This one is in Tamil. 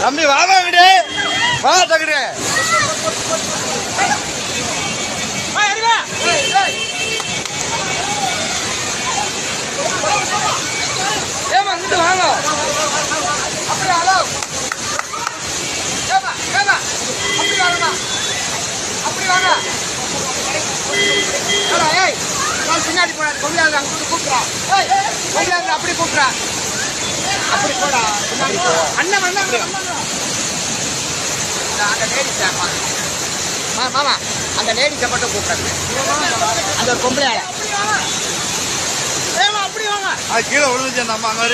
தம்பி வாவா விடு வா தகுடு ஏமா இங்கிட்டு வாங்க அப்படி ஹலோ ஏமா ஏமா அப்படி வாங்கம்மா அப்படி வாங்க ஏடா, ஏய் நான் பின்னாடி போடா கொள்ளாங்க அங்கிட்டு கூப்பிட்றா. ஏய் கொள்ளாங்க அப்படி கூப்பிட்றா. அப்படி போடா பின்னாடி அண்ணன் வந்தாங்க அந்த லேடிஸ் மா மாமா அந்த லேடிஸை மட்டும் கூப்பிடுறது அந்த பொம்பளை அப்படி வாங்க. அது கீழே விழுந்துச்சு அந்த அம்மா